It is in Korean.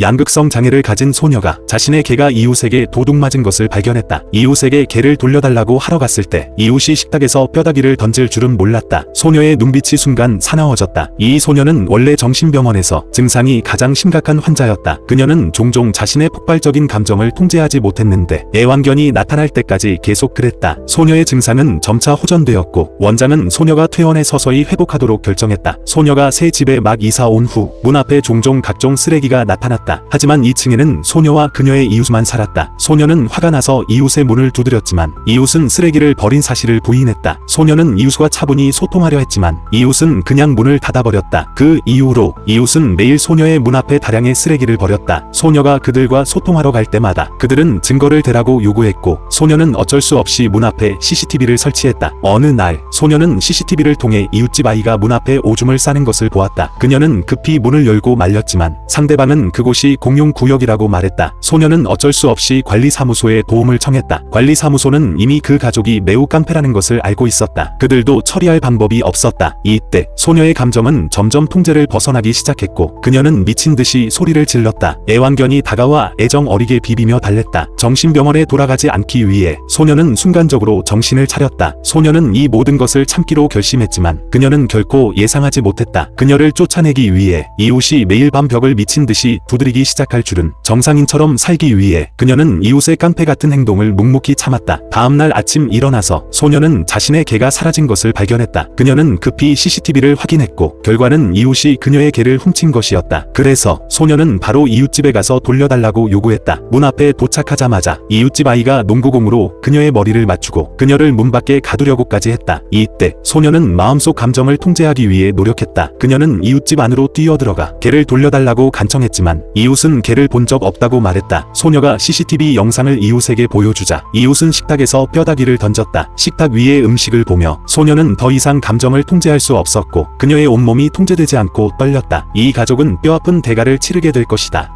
양극성 장애를 가진 소녀가 자신의 개가 이웃에게 도둑 맞은 것을 발견했다. 이웃에게 개를 돌려달라고 하러 갔을 때 이웃이 식탁에서 뼈다귀를 던질 줄은 몰랐다. 소녀의 눈빛이 순간 사나워졌다. 이 소녀는 원래 정신병원에서 증상이 가장 심각한 환자였다. 그녀는 종종 자신의 폭발적인 감정을 통제하지 못했는데 애완견이 나타날 때까지 계속 그랬다. 소녀의 증상은 점차 호전되었고 원장은 소녀가 퇴원해 서서히 회복하도록 결정했다. 소녀가 새 집에 막 이사 온 후 문 앞에 종종 각종 쓰레기가 나타났다. 하지만 2층에는 소녀와 그녀의 이웃만 살았다. 소녀는 화가 나서 이웃의 문을 두드렸지만 이웃은 쓰레기를 버린 사실을 부인했다. 소녀는 이웃과 차분히 소통하려 했지만 이웃은 그냥 문을 닫아버렸다. 그 이후로 이웃은 매일 소녀의 문 앞에 다량의 쓰레기를 버렸다. 소녀가 그들과 소통하러 갈 때마다 그들은 증거를 대라고 요구했고 소녀는 어쩔 수 없이 문 앞에 CCTV를 설치했다. 어느 날 소녀는 CCTV를 통해 이웃집 아이가 문 앞에 오줌을 싸는 것을 보았다. 그녀는 급히 문을 열고 말렸지만 상대방은 그곳이 공용 구역이라고 말했다. 소녀는 어쩔 수 없이 관리사무소에 도움을 청했다. 관리사무소는 이미 그 가족이 매우 깡패라는 것을 알고 있었다. 그들도 처리할 방법이 없었다. 이때 소녀의 감정은 점점 통제를 벗어나기 시작했고 그녀는 미친 듯이 소리를 질렀다. 애완견이 다가와 애정 어리게 비비며 달랬다. 정신병원에 돌아가지 않기 위해 소녀는 순간적으로 정신을 차렸다. 소녀는 이 모든 것을 참기로 결심했지만 그녀는 결코 예상하지 못했다. 그녀를 쫓아내기 위해 이웃이 매일 밤 벽을 미친 듯이 두 드리기 시작할 줄은 정상인처럼 살기 위해 그녀는 이웃의 깡패 같은 행동을 묵묵히 참았다. 다음날 아침 일어나서 소녀는 자신의 개가 사라진 것을 발견했다. 그녀는 급히 CCTV를 확인했고 결과는 이웃이 그녀의 개를 훔친 것이었다. 그래서 소녀는 바로 이웃집에 가서 돌려달라고 요구했다. 문 앞에 도착하자마자 이웃집 아이가 농구공으로 그녀의 머리를 맞추고 그녀를 문 밖에 가두려고까지 했다. 이때 소녀는 마음속 감정을 통제하기 위해 노력했다. 그녀는 이웃집 안으로 뛰어들어가 개를 돌려달라고 간청했지만 이웃은 개를 본 적 없다고 말했다. 소녀가 CCTV 영상을 이웃에게 보여주자 이웃은 식탁에서 뼈다귀를 던졌다. 식탁 위의 음식을 보며 소녀는 더 이상 감정을 통제할 수 없었고 그녀의 온몸이 통제되지 않고 떨렸다. 이 가족은 뼈아픈 대가를 치르게 될 것이다.